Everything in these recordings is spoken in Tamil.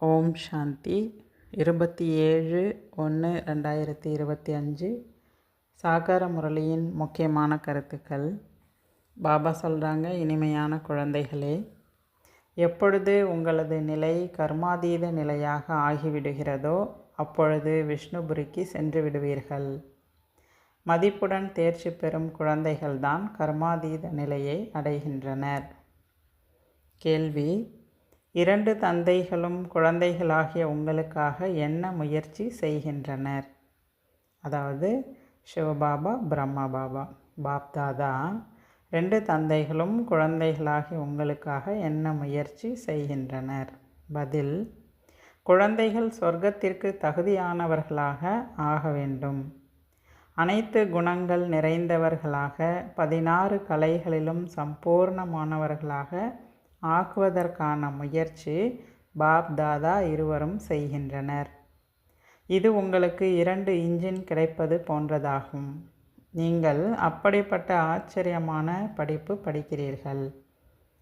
ஓம் சாந்தி. இருபத்தி ஏழு ஒன்று ரெண்டாயிரத்தி இருபத்தி அஞ்சு சாகார முரளியின் முக்கியமான கருத்துக்கள். பாபா சொல்கிறாங்க இனிமையான குழந்தைகளே எப்பொழுது உங்களது நிலை கர்மாதீத நிலையாக ஆகிவிடுகிறதோ அப்பொழுது விஷ்ணுபுரிக்கு சென்று விடுவீர்கள். மதிப்புடன் தேர்ச்சி பெறும் குழந்தைகள்தான் கர்மாதீத நிலையை அடைகின்றனர். கேள்வி இரண்டு தந்தைகளும் குழந்தைகளாகிய உங்களுக்காக என்ன முயற்சி செய்கின்றனர்? அதாவது சிவபாபா பிரம்மா பாபா. பாப்தாதா ரெண்டு தந்தைகளும் குழந்தைகளாகி உங்களுக்காக என்ன முயற்சி செய்கின்றனர்? பதில் குழந்தைகள் சொர்க்கத்திற்கு தகுதியானவர்களாக ஆக வேண்டும். அனைத்து குணங்கள் நிறைந்தவர்களாக பதினாறு கலைகளிலும் சம்பூர்ணமானவர்களாக ஆக்குவதற்கான முயற்சி பாப் தாதா இருவரும் செய்கின்றனர். இது உங்களுக்கு இரண்டு இன்ஜின் கிடைப்பது போன்றதாகும். நீங்கள் அப்படிப்பட்ட ஆச்சரியமான படிப்பு படிக்கிறீர்கள்.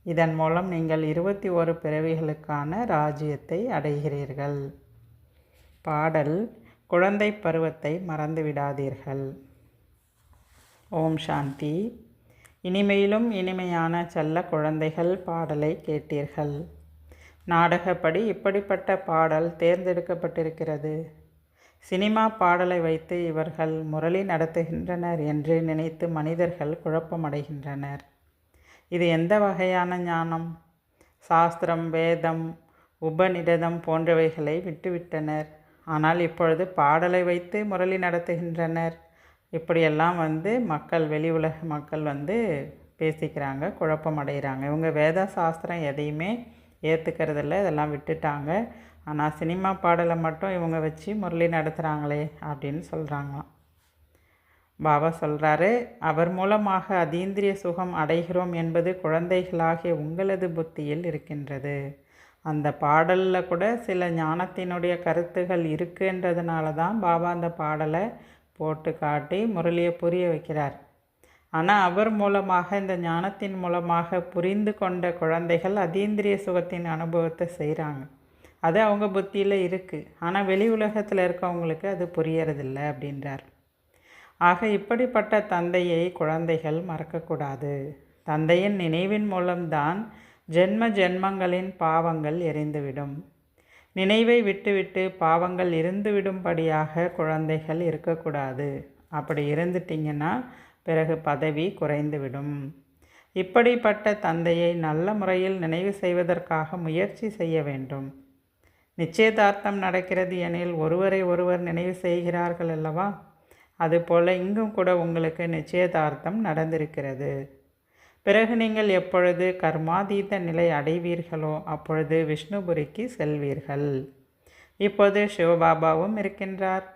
இதன் மூலம் நீங்கள் இருபத்தி ஒரு பிறவிகளுக்கான ராஜ்யத்தை அடைகிறீர்கள். பாடல் குழந்தை பருவத்தை மறந்துவிடாதீர்கள். ஓம் சாந்தி. இனிமையிலும் இனிமையான செல்ல குழந்தைகள் பாடலை கேட்டீர்கள். நாடகப்படி இப்படிப்பட்ட பாடல் தேர்ந்தெடுக்கப்பட்டிருக்கிறது. சினிமா பாடலை வைத்து இவர்கள் முரளி நடத்துகின்றனர் என்று நினைத்து மனிதர்கள் குழப்பமடைகின்றனர். இது எந்த வகையான ஞானம்? சாஸ்திரம் வேதம் உபநிடதம் போன்றவைகளை விட்டுவிட்டனர். ஆனால் இப்பொழுது பாடலை வைத்து முரளி நடத்துகின்றனர். இப்படியெல்லாம் வந்து மக்கள் வெளி உலக மக்கள் வந்து பேசிக்கிறாங்க குழப்பம் அடைகிறாங்க. இவங்க வேத சாஸ்திரம் எதையுமே ஏற்றுக்கிறதில்ல இதெல்லாம் விட்டுட்டாங்க. ஆனால் சினிமா பாடலை மட்டும் இவங்க வச்சு முரளி நடத்துகிறாங்களே அப்படின்னு சொல்கிறாங்களாம் பாபா சொல்கிறாரு அவர் மூலமாக அதீந்திரிய சுகம் அடைகிறோம் என்பது குழந்தைகளாகிய உங்களது புத்தியில் இருக்கின்றது. அந்த பாடலில் கூட சில ஞானத்தினுடைய கருத்துகள் இருக்குன்றதுனால தான் பாபா அந்த பாடலை போட்டு காட்டி முரளியை புரிய வைக்கிறார். ஆனால் அவர் மூலமாக இந்த ஞானத்தின் மூலமாக புரிந்து கொண்ட குழந்தைகள் அதீந்திரிய சுகத்தின் அனுபவத்தை செய்கிறாங்க அது அவங்க புத்தியில் இருக்குது ஆனால் வெளி உலகத்தில் இருக்கவங்களுக்கு அது புரியறதில்ல அப்படின்றார். ஆக இப்படிப்பட்ட தந்தையை குழந்தைகள் மறக்கக்கூடாது. தந்தையின் நினைவின் மூலம்தான் ஜென்ம ஜென்மங்களின் பாவங்கள் எரிந்துவிடும். நினைவை விட்டுவிட்டு பாவங்கள் இருந்துவிடும்படியாக குழந்தைகள் இருக்கக்கூடாது. அப்படி இருந்துட்டிங்கன்னா பிறகு பதவி குறைந்துவிடும். இப்படிப்பட்ட தந்தையை நல்ல முறையில் நினைவு செய்வதற்காக முயற்சி செய்ய வேண்டும். நிச்சயதார்த்தம் நடக்கிறது எனில் ஒருவரை ஒருவர் நினைவு செய்கிறார்கள் அல்லவா? அதுபோல் இங்கும் கூட உங்களுக்கு நிச்சயதார்த்தம் நடந்திருக்கிறது. பிறகு நீங்கள் எப்பொழுது கர்மாதீத நிலை அடைவீர்களோ அப்பொழுது விஷ்ணுபுரிக்கு செல்வீர்கள். இப்போது சிவபாபாவும் இருக்கின்றார்.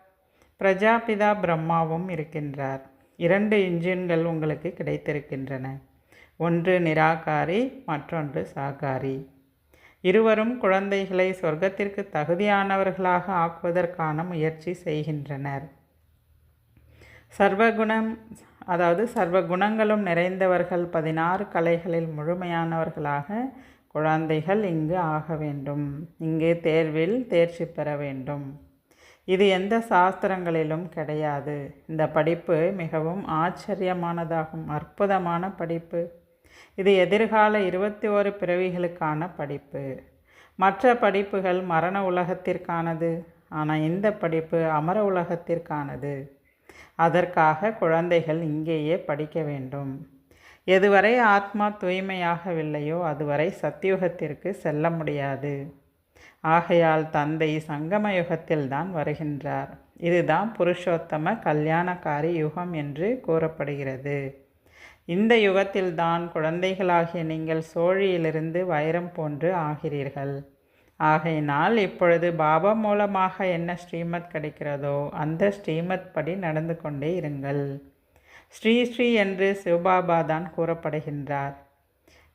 பிரஜாபிதா பிரம்மாவும் இருக்கின்றார். இரண்டு இன்ஜின்கள் உங்களுக்கு கிடைத்திருக்கின்றன. ஒன்று நிராகாரி மற்றொன்று சாகாரி. இருவரும் குழந்தைகளை சொர்க்கத்திற்கு தகுதியானவர்களாக ஆக்குவதற்கான முயற்சி செய்கின்றனர். சர்வகுணம் அதாவது சர்வ குணங்களும் நிறைந்தவர்கள் பதினாறு கலைகளில் முழுமையானவர்களாக குழந்தைகள் இங்கு ஆக வேண்டும். இங்கு தேர்வில் தேர்ச்சி பெற வேண்டும். இது எந்த சாஸ்திரங்களிலும் கிடையாது. இந்த படிப்பு மிகவும் ஆச்சரியமானதாகும். அற்புதமான படிப்பு. இது எதிர்கால இருபத்தி ஓரு பிறவிகளுக்கான படிப்பு. மற்ற படிப்புகள் மரண உலகத்திற்கானது. ஆனால் இந்த படிப்பு அமர உலகத்திற்கானது. அதற்காக குழந்தைகள் இங்கேயே படிக்க வேண்டும். எதுவரை ஆத்மா தூய்மையாகவில்லையோ அதுவரை சத்தியுகத்திற்கு செல்ல முடியாது. ஆகையால் தந்தை சங்கம யுகத்தில்தான் வருகின்றார். இதுதான் புருஷோத்தம கல்யாணக்காரி யுகம் என்று கூறப்படுகிறது. இந்த யுகத்தில்தான் குழந்தைகளாகிய நீங்கள் சோழியிலிருந்து வைரம் போன்று ஆகிறீர்கள். ஆகையினால் இப்பொழுது பாபா மூலமாக என்ன ஸ்ரீமத் கிடைக்கிறதோ அந்த ஸ்ரீமத் படி நடந்து கொண்டே இருங்கள். ஸ்ரீ ஸ்ரீ என்று சிவபாபா தான் கூறப்படுகின்றார்.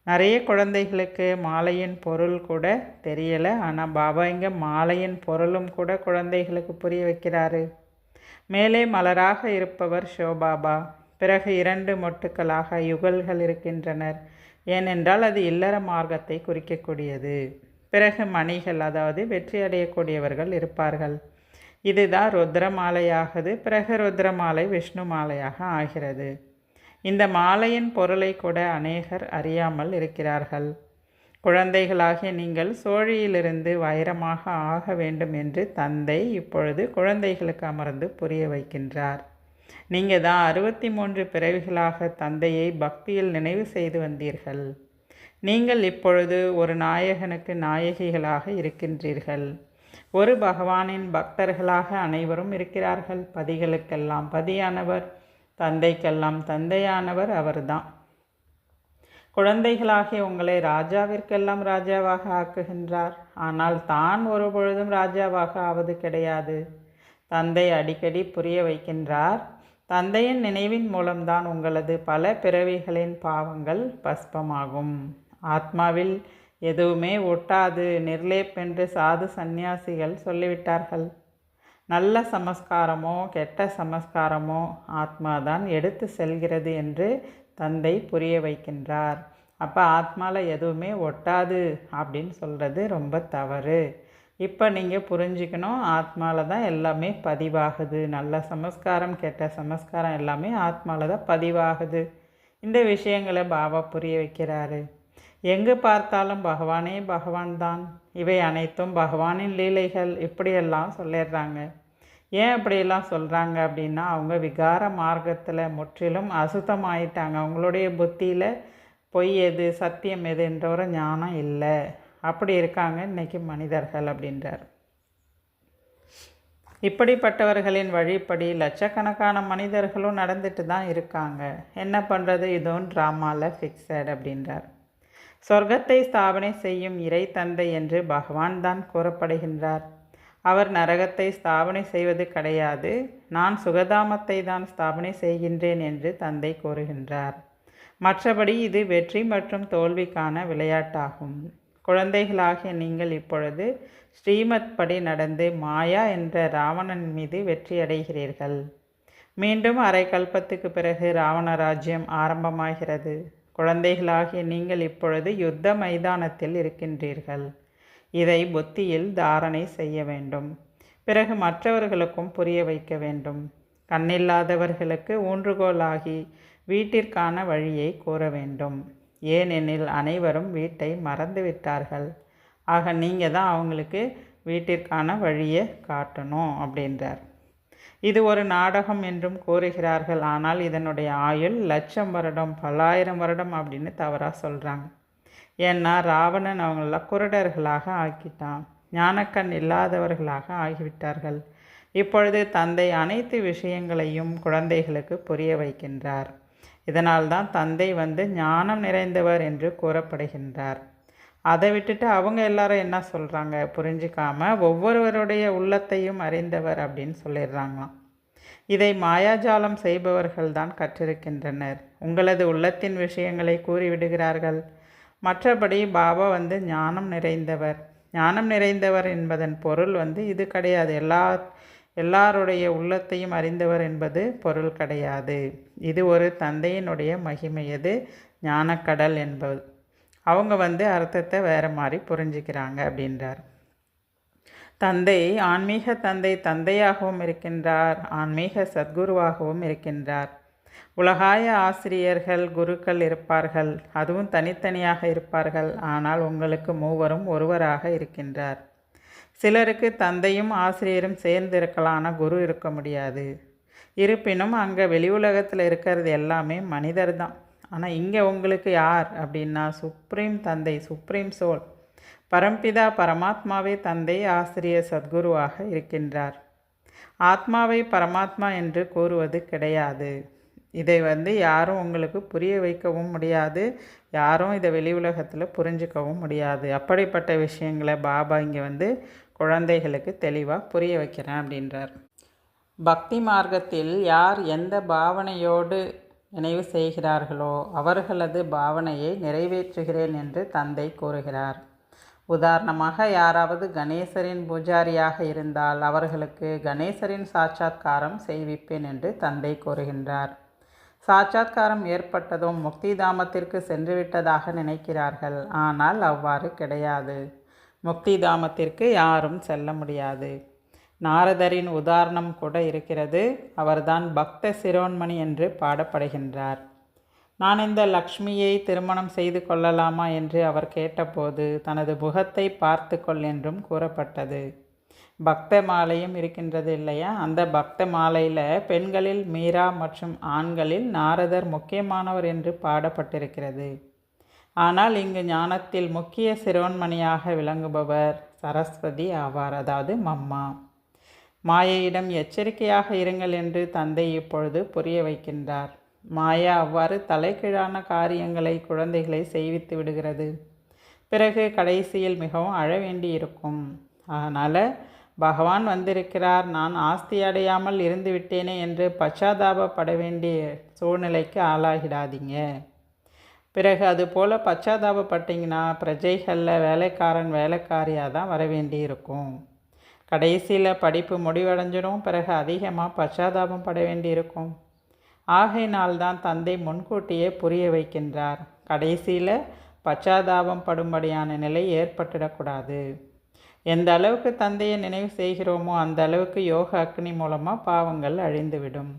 நிறைய குழந்தைகளுக்கு மாலையின் பொருள் கூட தெரியலை. ஆனால் பாபா இங்கே மாலையின் பொருளும் கூட குழந்தைகளுக்கு புரிய வைக்கிறாரு. மேலே மலராக இருப்பவர் சிவபாபா. பிறகு இரண்டு மொட்டுக்களாக யுகல்கள் இருக்கின்றனர். ஏனென்றால் அது இல்லற மார்க்கத்தை குறிக்கக்கூடியது. பிறகு மணிகள் அதாவது வெற்றி அடையக்கூடியவர்கள் இருப்பார்கள். இதுதான் ருத்ர மாலையாகுது பிறகு ருத்ர மாலை விஷ்ணு மாலையாக ஆகிறது. இந்த மாலையின் பொருளை கூட அநேகர் அறியாமல் இருக்கிறார்கள். குழந்தைகளாகிய நீங்கள் சோழியிலிருந்து வைரமாக ஆக வேண்டும் என்று தந்தை இப்பொழுது குழந்தைகளுக்கு அமர்ந்து புரிய வைக்கின்றார். நீங்கள் தான் அறுபத்தி மூன்று பிறவிகளாக தந்தையை பக்தியில் நினைவு செய்து வந்தீர்கள். நீங்கள் இப்பொழுது ஒரு நாயகனுக்கு நாயகிகளாக இருக்கின்றீர்கள். ஒரு பகவானின் பக்தர்களாக அனைவரும் இருக்கிறார்கள். பதிகளுக்கெல்லாம் பதியானவர் தந்தைக்கெல்லாம் தந்தையானவர் அவர்தான். குழந்தைகளாகிய உங்களை ராஜாவிற்கெல்லாம் ராஜாவாக ஆக்குகின்றார். ஆனால் தான் ஒரு பொழுதும் ராஜாவாக ஆவது கிடையாது. தந்தை அடிக்கடி புரிய வைக்கின்றார். தந்தையின் நினைவின் மூலம்தான் உங்களது பல பிறவிகளின் பாவங்கள் பஸ்பமாகும். ஆத்மாவில் எதுவுமே ஒட்டாது நிர்லேப் என்று சாது சந்நியாசிகள் சொல்லிவிட்டார்கள். நல்ல சமஸ்காரமோ கெட்ட சமஸ்காரமோ ஆத்மாதான் எடுத்து செல்கிறது என்று தந்தை புரிய வைக்கின்றார். அப்போ ஆத்மாவில் எதுவுமே ஒட்டாது அப்படின்னு சொல்கிறது ரொம்ப தவறு. இப்போ நீங்கள் புரிஞ்சுக்கணும் ஆத்மாவில் தான் எல்லாமே பதிவாகுது. நல்ல சமஸ்காரம் கெட்ட சமஸ்காரம் எல்லாமே ஆத்மாவில் தான் பதிவாகுது. இந்த விஷயங்களை பாபா புரிய வைக்கிறாரு. எங்கு பார்த்தாலும் பகவானே பகவான் தான் இவை அனைத்தும் பகவானின் லீலைகள். இப்படியெல்லாம் சொல்லிடுறாங்க. ஏன் அப்படியெல்லாம் சொல்கிறாங்க அப்படின்னா அவங்க விகார மார்க்கத்தில் முற்றிலும் அசுத்தமாயிட்டாங்க. அவங்களுடைய புத்தியில் பொய் எது சத்தியம் எதுன்ற ஒரு ஞானம் இல்லை. அப்படி இருக்காங்க இன்றைக்கி மனிதர்கள் அப்படின்றார். இப்படிப்பட்டவர்களின் வழிப்படி லட்சக்கணக்கான மனிதர்களும் நடந்துட்டு தான் இருக்காங்க. என்ன பண்ணுறது இதுவும் ட்ராமாவில் ஃபிக்ஸட் அப்படின்றார். சொர்க்கத்தை ஸ்தாபனை செய்யும் இறை தந்தை என்று பகவான் தான் கூறப்படுகின்றார். அவர் நரகத்தை ஸ்தாபனை செய்வது கிடையாது. நான் சுகதாமத்தை தான் ஸ்தாபனை செய்கின்றேன் என்று தந்தை கூறுகின்றார். மற்றபடி இது வெற்றி மற்றும் தோல்விக்கான விளையாட்டாகும். குழந்தைகளாகிய நீங்கள் இப்பொழுது ஸ்ரீமத் படி நடந்து மாயா என்ற ராவணன் மீது வெற்றி அடைகிறீர்கள். மீண்டும் அரை கல்பத்துக்கு பிறகு ராவண ராஜ்யம் ஆரம்பமாகிறது. குழந்தைகளாகிய நீங்கள் இப்பொழுது யுத்த மைதானத்தில் இருக்கின்றீர்கள். இதை புத்தியில் தாரணை செய்ய வேண்டும். பிறகு மற்றவர்களுக்கும் புரிய வைக்க வேண்டும். கண்ணில்லாதவர்களுக்கு ஊன்றுகோலாகி வீட்டிற்கான வழியை கூற வேண்டும். ஏனெனில் அனைவரும் வீட்டை மறந்துவிட்டார்கள். ஆக நீங்கள் தான் அவங்களுக்கு வீட்டிற்கான வழியை காட்டணும் அப்படின்றார். இது ஒரு நாடகம் என்றும் கூறுகிறார்கள். ஆனால் இதனுடைய ஆயுள் லட்சம் வருடம் பல்லாயிரம் வருடம் அப்படின்னு தவறாக சொல்கிறாங்க ஏன்னா ராவணன் அவங்கள குருடர்களாக ஆக்கிட்டான். ஞானக்கண் இல்லாதவர்களாக ஆகிவிட்டார்கள். இப்பொழுது தந்தை அனைத்து விஷயங்களையும் குழந்தைகளுக்கு புரிய வைக்கின்றார். இதனால்தான் தந்தை வந்து ஞானம் நிறைந்தவர் என்று கூறப்படுகின்றார். அதை விட்டுட்டு அவங்க எல்லாரும் என்ன சொல்கிறாங்க புரிஞ்சிக்காம ஒவ்வொருவருடைய உள்ளத்தையும் அறிந்தவர் அப்படின்னு சொல்லிடுறாங்களாம். இதை மாயாஜாலம் செய்பவர்கள் தான் கற்றிருக்கின்றனர். உங்களது உள்ளத்தின் விஷயங்களை கூறிவிடுகிறார்கள். மற்றபடி பாபா வந்து ஞானம் நிறைந்தவர். ஞானம் நிறைந்தவர் என்பதன் பொருள் வந்து இது கிடையாது. எல்லா எல்லாருடைய உள்ளத்தையும் அறிந்தவர் என்பது பொருள் கிடையாது. இது ஒரு தந்தையினுடைய மகிமை. எது? ஞானக்கடல் என்பது. அவங்க வந்து அர்த்தத்தை வேறு மாதிரி புரிஞ்சுக்கிறாங்க அப்படின்றார். தந்தை ஆன்மீக தந்தை தந்தையாகவும் இருக்கின்றார் ஆன்மீக சத்குருவாகவும் இருக்கின்றார். உலகாய ஆசிரியர்கள் குருக்கள் இருப்பார்கள் அதுவும் தனித்தனியாக இருப்பார்கள் ஆனால் உங்களுக்கு மூவரும் ஒருவராக இருக்கின்றார். சிலருக்கு தந்தையும் ஆசிரியரும் சேர்ந்து இருக்கலாம் குரு இருக்க முடியாது. இருப்பினும் அங்கே வெளி உலகத்தில் இருக்கிறது எல்லாமே மனிதர் தான் ஆனால் இங்கே உங்களுக்கு யார் அப்படின்னா சுப்ரீம் தந்தை சுப்ரீம் சோல். பரம்பிதா பரமாத்மாவே தந்தை ஆசிரியர் சத்குருவாக இருக்கின்றார். ஆத்மாவை பரமாத்மா என்று கூறுவது கிடையாது. இதை வந்து யாரும் உங்களுக்கு புரிய வைக்கவும் முடியாது. யாரும் இதை வெளி உலகத்தில் புரிஞ்சுக்கவும் முடியாது. அப்படிப்பட்ட விஷயங்களை பாபா இங்கே வந்து குழந்தைகளுக்கு தெளிவாக புரிய வைக்கிறேன் அப்படின்றார். பக்தி மார்க்கத்தில் யார் எந்த பாவனையோடு நினைவு செய்கிறார்களோ? அவர்களது பாவனையை நிறைவேற்றுகிறேன் என்று தந்தை கூறுகிறார். உதாரணமாக யாராவது கணேசரின் பூஜாரியாக இருந்தால் அவர்களுக்கு கணேசரின் சாட்சாத்காரம் செய்விப்பேன் என்று தந்தை கூறுகின்றார். சாட்சாத்காரம் ஏற்பட்டதும் முக்தி தாமத்திற்கு சென்றுவிட்டதாக நினைக்கிறார்கள். ஆனால் அவ்வாறு கிடையாது. முக்தி தாமத்திற்கு யாரும் செல்ல முடியாது. நாரதரின் உதாரணம் கூட இருக்கிறது. அவர்தான் பக்த சிரோன்மணி என்று பாடப்படுகின்றார். நான் இந்த லக்ஷ்மியை திருமணம் செய்து கொள்ளலாமா என்று அவர் கேட்டபோது தனது முகத்தை பார்த்து கொள் என்றும் கூறப்பட்டது. பக்த மாலையும் இருக்கின்றது இல்லையா? அந்த பக்த மாலையில் பெண்களில் மீரா மற்றும் ஆண்களில் நாரதர் முக்கியமானவர் என்று பாடப்பட்டிருக்கிறது. ஆனால் இங்கு ஞானத்தில் முக்கிய சிரோன்மணியாக விளங்குபவர் சரஸ்வதி ஆவார் அதாவது மம்மா. மாயையிடம் எச்சரிக்கையாக இருங்கள் என்று தந்தை இப்பொழுது புரிய வைக்கின்றார். மாயா அவ்வாறு தலைகீழான காரியங்களை குழந்தைகளை செய்வித்து விடுகிறது. பிறகு கடைசியில் மிகவும் அழ வேண்டி இருக்கும் அதனால் பகவான் வந்திருக்கிறார் நான் ஆஸ்தி அடையாமல் இருந்து விட்டேனே என்று பச்சாதாபப்பட வேண்டிய சூழ்நிலைக்கு ஆளாகிடாதீங்க. பிறகு அது போல் பச்சாதாபப்பட்டீங்கன்னா பிரஜைகளில் வேலைக்காரன் வேலைக்காரியாக தான் வர வேண்டி இருக்கும் கடைசியில் படிப்பு முடிவடைஞ்சிடும். பிறகு அதிகமாக பச்சாதாபம் பட வேண்டியிருக்கும். ஆகையினால்தான் தந்தை முன்கூட்டியே புரிய வைக்கின்றார். கடைசியில் பச்சாதாபம் படும்படியான நிலை ஏற்பட்டுடக்கூடாது. எந்த அளவுக்கு தந்தையை நினைவு செய்கிறோமோ அந்த அளவுக்கு யோக அக்னி மூலமாக பாவங்கள் அழிந்துவிடும்.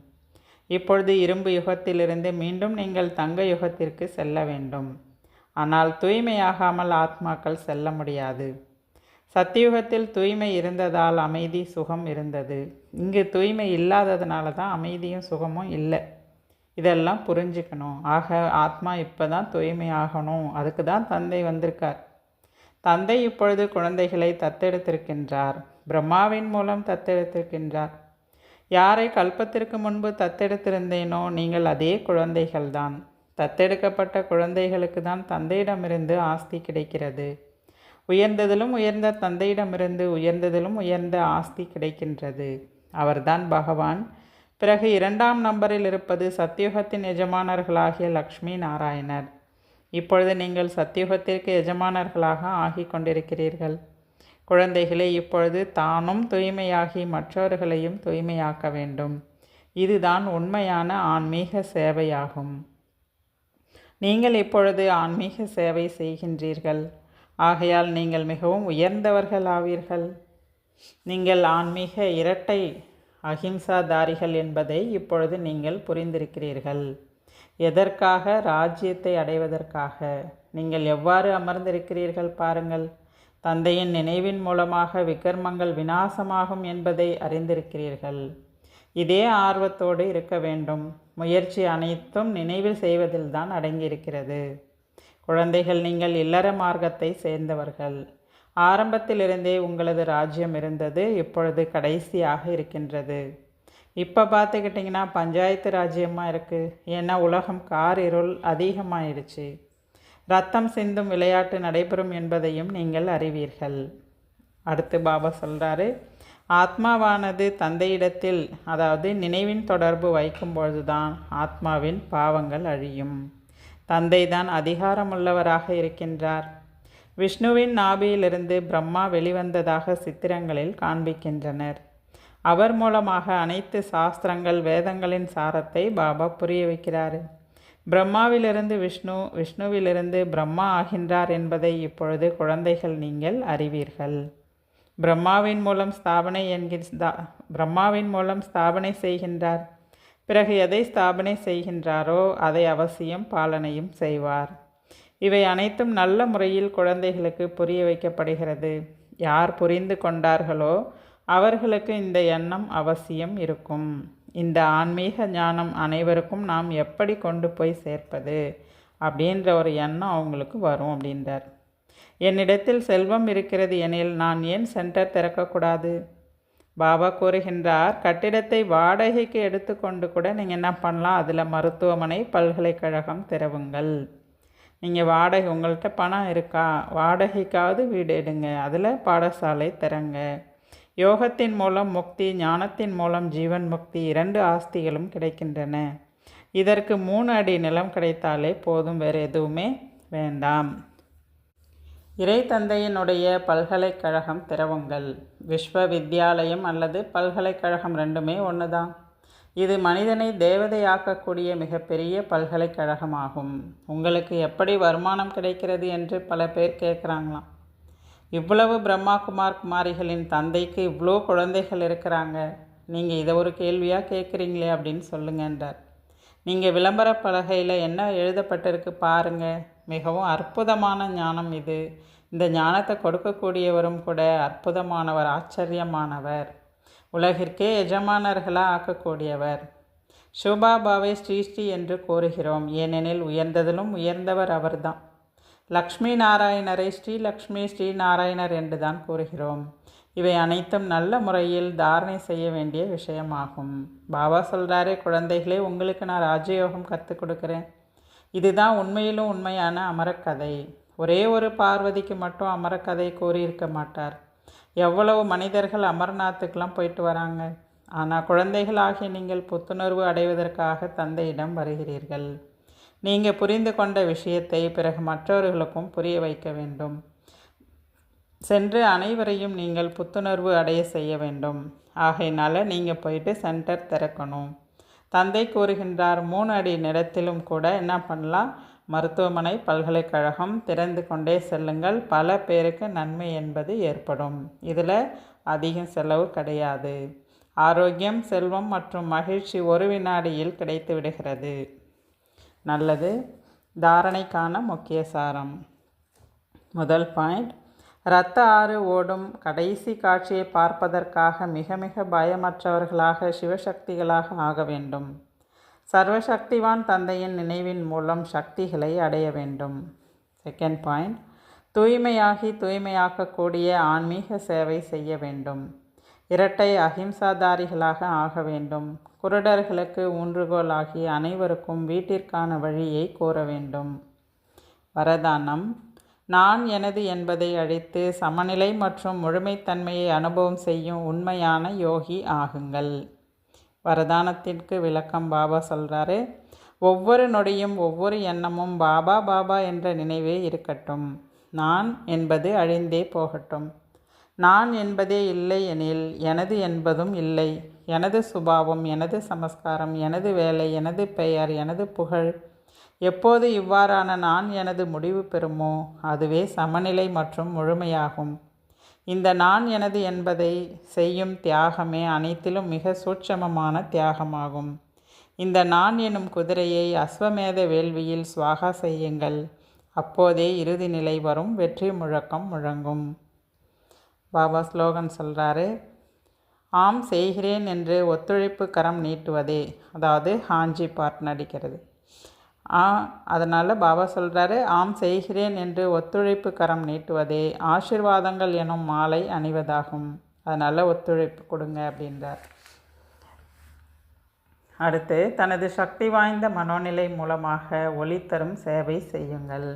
இப்பொழுது இரும்பு யுகத்திலிருந்து மீண்டும் நீங்கள் தங்க யுகத்திற்கு செல்ல வேண்டும். ஆனால் தூய்மையாகாமல் ஆத்மாக்கள் செல்ல முடியாது. சத்தியுகத்தில் தூய்மை இருந்ததால் அமைதி சுகம் இருந்தது. இங்கு தூய்மை இல்லாததுனால தான் அமைதியும் சுகமும் இல்லை. இதெல்லாம் புரிஞ்சுக்கணும். ஆக ஆத்மா இப்போ தான் தூய்மை ஆகணும். அதுக்கு தான் தந்தை வந்திருக்கார். தந்தை இப்பொழுது குழந்தைகளை தத்தெடுத்திருக்கின்றார். பிரம்மாவின் மூலம் தத்தெடுத்திருக்கின்றார். யாரை கல்பத்திற்கு முன்பு தத்தெடுத்திருந்தேனோ நீங்கள் அதே குழந்தைகள்தான். தத்தெடுக்கப்பட்ட குழந்தைகளுக்கு தான் தந்தையிடமிருந்து ஆஸ்தி கிடைக்கிறது. உயர்ந்ததிலும் உயர்ந்த தந்தையிடமிருந்து உயர்ந்ததிலும் உயர்ந்த ஆஸ்தி கிடைக்கின்றது. அவர்தான் பகவான். பிறகு இரண்டாம் நம்பரில் இருப்பது சத்தியுகத்தின் எஜமானர்களாகிய லக்ஷ்மி நாராயணர். இப்பொழுது நீங்கள் சத்தியுகத்திற்கு எஜமானர்களாக ஆகி கொண்டிருக்கிறீர்கள். குழந்தைகளே இப்பொழுது தானும் தூய்மையாகி மற்றவர்களையும் தூய்மையாக்க வேண்டும். இதுதான் உண்மையான ஆன்மீக சேவையாகும். நீங்கள் இப்பொழுது ஆன்மீக சேவை செய்கின்றீர்கள். ஆகையால் நீங்கள் மிகவும் உயர்ந்தவர்கள் ஆவீர்கள் நீங்கள் ஆன்மீக இரட்டை அஹிம்சாதாரிகள் என்பதை இப்பொழுது நீங்கள் புரிந்திருக்கிறீர்கள். எதற்காக ராஜ்யத்தை அடைவதற்காக? நீங்கள் எவ்வாறு அமர்ந்திருக்கிறீர்கள் பாருங்கள். தந்தையின் நினைவின் மூலமாக விக்ரமங்கள் விநாசமாகும் என்பதை அறிந்திருக்கிறீர்கள். இதே ஆர்வத்தோடு இருக்க வேண்டும். முயற்சி அனைத்தும் நினைவில் செய்வதில்தான் அடங்கியிருக்கிறது. குழந்தைகள் நீங்கள் இல்லற மார்க்கத்தை சேர்ந்தவர்கள். ஆரம்பத்திலிருந்தே உங்களது ராஜ்யம் இருந்தது இப்பொழுது கடைசியாக இருக்கின்றது. இப்போ பார்த்துக்கிட்டிங்கன்னா பஞ்சாயத்து ராஜ்யமாக இருக்குது ஏன்னா உலகம் கார் இருள் அதிகமாயிடுச்சு. ரத்தம் சிந்தும் விளையாட்டு நடைபெறும் என்பதையும் நீங்கள் அறிவீர்கள். அடுத்து பாபா சொல்கிறாரு ஆத்மாவானது தந்தையிடத்தில் அதாவது நினைவின் தொடர்பு வைக்கும் பொழுதுதான் ஆத்மாவின் பாவங்கள் அழியும். தந்தை தான் அதிகாரமுள்ளவராக இருக்கின்றார். விஷ்ணுவின் நாபியிலிருந்து பிரம்மா வெளிவந்ததாக சித்திரங்களில் காண்பிக்கின்றனர். அவர் மூலமாக அனைத்து சாஸ்திரங்கள் வேதங்களின் சாரத்தை பாபா புரிய வைக்கிறார். பிரம்மாவிலிருந்து விஷ்ணு விஷ்ணுவிலிருந்து பிரம்மா ஆகின்றார் என்பதை இப்பொழுது குழந்தைகள் நீங்கள் அறிவீர்கள். பிரம்மாவின் மூலம் ஸ்தாபனை என்கிற பிரம்மாவின் மூலம் ஸ்தாபனை செய்கின்றார். பிறகு எதை ஸ்தாபனை செய்கின்றாரோ அதை அவசியம் பாலனையும் செய்வார். இவை அனைத்தும் நல்ல முறையில் குழந்தைகளுக்கு புரிய வைக்கப்படுகிறது. யார் புரிந்து கொண்டார்களோ அவர்களுக்கு இந்த எண்ணம் அவசியம் இருக்கும். இந்த ஆன்மீக ஞானம் அனைவருக்கும் நாம் எப்படி கொண்டு போய் சேர்ப்பது அப்படின்ற ஒரு எண்ணம் அவங்களுக்கு வரும் அப்படின்றார். என்னிடத்தில் செல்வம் இருக்கிறது எனில் நான் ஏன் சென்டர் திறக்கக்கூடாது? பாபா கூறுகின்றார் கட்டிடத்தை வாடகைக்கு எடுத்துக்கொண்டு கூட நீங்கள் என்ன பண்ணலாம்? அதில் மருத்துவமனை பல்கலைக்கழகம் திறவுங்கள். நீங்கள் வாடகை உங்கள்கிட்ட பணம் இருக்கா? வாடகைக்காவது வீடு எடுங்க. அதில் பாடசாலை திறங்க. யோகத்தின் மூலம் முக்தி ஞானத்தின் மூலம் ஜீவன் முக்தி இரண்டு ஆஸ்திகளும் கிடைக்கின்றன. இதற்கு மூணு அடி நிலம் கிடைத்தாலே போதும் வேறு எதுவுமே வேண்டாம். இறை தந்தையினுடைய பல்கலைக்கழகம் திறவுங்கள். விஸ்வ வித்யாலயம் அல்லது பல்கலைக்கழகம் ரெண்டுமே ஒன்று தான் இது மனிதனை தேவதையாக்கக்கூடிய மிகப்பெரிய பல்கலைக்கழகமாகும். உங்களுக்கு எப்படி வருமானம் கிடைக்கிறது என்று பல பேர் கேட்குறாங்களாம். இவ்வளவு பிரம்மா குமார் குமாரிகளின் தந்தைக்கு இவ்வளோ குழந்தைகள் இருக்கிறாங்க. நீங்கள் இதை ஒரு கேள்வியாக கேட்குறீங்களே அப்படின்னு சொல்லுங்கன்றார் நீங்கள் விளம்பர பலகையில் என்ன எழுதப்பட்டிருக்கு பாருங்கள் மிகவும் அற்புதமான ஞானம் இது. இந்த ஞானத்தை கொடுக்கக்கூடியவரும் கூட அற்புதமானவர் ஆச்சரியமானவர். உலகிற்கே எஜமானர்களாக ஆக்கக்கூடியவர். ஷோபாபாவை ஸ்ரீ ஸ்ரீ என்று கூறுகிறோம். ஏனெனில் உயர்ந்ததிலும் உயர்ந்தவர் அவர்தான். லக்ஷ்மி நாராயணரை ஸ்ரீ லக்ஷ்மி ஸ்ரீ நாராயணர் என்று தான் கூறுகிறோம். இவை அனைத்தும் நல்ல முறையில் தாரணை செய்ய வேண்டிய விஷயமாகும். பாபா சொல்கிறாரே குழந்தைகளே உங்களுக்கு நான் ராஜயோகம் கற்றுக் கொடுக்குறேன். இதுதான் உண்மையிலும் உண்மையான அமரக்கதை. ஒரே ஒரு பார்வதிக்கு மட்டும் அமரக்கதை கூறியிருக்க மாட்டார். எவ்வளவு மனிதர்கள் அமர்நாத்துக்கெலாம் போயிட்டு வராங்க? ஆனால் குழந்தைகளாகிய நீங்கள் புத்துணர்வு அடைவதற்காக தந்தையிடம் வருகிறீர்கள். நீங்கள் புரிந்து கொண்ட விஷயத்தை பிறகு மற்றவர்களுக்கும் புரிய வைக்க வேண்டும். சென்று அனைவரையும் நீங்கள் புத்துணர்வு அடைய செய்ய வேண்டும். ஆகையினால் நீங்கள் போயிட்டு சென்டர் திறக்கணும். தந்தை கூறுகின்றார் மூணு அடி நிலத்திலும் கூட என்ன பண்ணலாம்? மருத்துவமனை பல்கலைக்கழகம் திறந்து கொண்டே செல்லுங்கள். பல பேருக்கு நன்மை என்பது ஏற்படும். இதில் அதிகம் செலவு கிடையாது. ஆரோக்கியம் செல்வம் மற்றும் மகிழ்ச்சி ஒரு வினாடியில் கிடைத்து விடுகிறது. நல்லது. தாரணைக்கான முக்கிய சாரம். முதல் பாயிண்ட் இரத்த ஆறு ஓடும் கடைசி காட்சியை பார்ப்பதற்காக மிக மிக பயமற்றவர்களாக சிவசக்திகளாக ஆக வேண்டும். சர்வசக்திவான் தந்தையின் நினைவின் மூலம் சக்திகளை அடைய வேண்டும். செகண்ட் பாயிண்ட் தூய்மையாகி தூய்மையாக்கக்கூடிய ஆன்மீக சேவை செய்ய வேண்டும். இரட்டை அகிம்சாதாரிகளாக ஆக வேண்டும். குருடர்களுக்கு ஊன்றுகோலாகி அனைவருக்கும் வீட்டிற்கான வழியை கூற வேண்டும். வரதானம் நான் எனது என்பதை அழித்து சமநிலை மற்றும் முழுமைத்தன்மையை அனுபவம் செய்யும் உண்மையான யோகி ஆகுங்கள். வரதானத்திற்கு விளக்கம் பாபா சொல்கிறாரு ஒவ்வொரு நொடியும் ஒவ்வொரு எண்ணமும் பாபா பாபா என்ற நினைவே இருக்கட்டும். நான் என்பது அழிந்தே போகட்டும். நான் என்பதே இல்லை எனில் எனது என்பதும் இல்லை. எனது சுபாவம் எனது சமஸ்காரம் எனது வேலை எனது பெயர் எனது புகழ் எப்போது இவ்வாறான நான் எனது முடிவு பெறுமோ அதுவே சமநிலை மற்றும் முழுமையாகும். இந்த நான் எனது என்பதை செய்யும் தியாகமே அனைத்திலும் மிக சூட்சமமான தியாகமாகும். இந்த நான் எனும் குதிரையை அஸ்வமேத வேள்வியில் சுவாகா செய்யுங்கள். அப்போதே இறுதி நிலை வரும் வெற்றி முழக்கம் முழங்கும். பாபா ஸ்லோகன் சொல்கிறாரு ஆம் செய்கிறேன் என்று ஒத்துழைப்பு கரம் நீட்டுவதே அதாவது ஹாஞ்சி பாட் நடிக்கிறது. ஆ அதனால் பாபா சொல்கிறாரு ஆம் செய்கிறேன் என்று ஒத்துழைப்பு கரம் நீட்டுவதே ஆசிர்வாதங்கள் எனும் மாலை அணிவதாகும். அதனால் ஒத்துழைப்பு கொடுங்க அப்படின்றார். அடுத்து தனது சக்தி வாய்ந்த மனோநிலை மூலமாக ஒளி தரும் சேவை செய்யுங்கள்.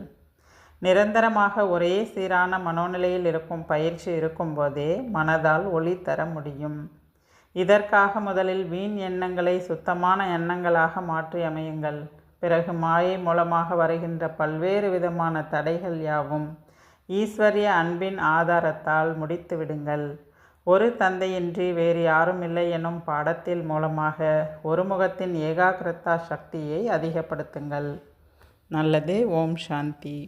நிரந்தரமாக ஒரே சீரான மனோநிலையில் இருக்கும் பயிற்சி இருக்கும்போதே மனதால் ஒளி தர முடியும். இதற்காக முதலில் வீண் எண்ணங்களை சுத்தமான எண்ணங்களாக மாற்றி அமையுங்கள். பிறகு மாயை மூலமாக வருகின்ற பல்வேறு விதமான தடைகள் யாவும் ஈஸ்வரிய அன்பின் ஆதாரத்தால் முடித்து விடுங்கள். ஒரு தந்தையின்றி வேறு யாரும் இல்லை எனும் பாடத்தில் மூலமாக ஒருமுகத்தின் ஏகாகிரதா சக்தியை அதிகப்படுத்துங்கள். நல்லது ஓம் சாந்தி.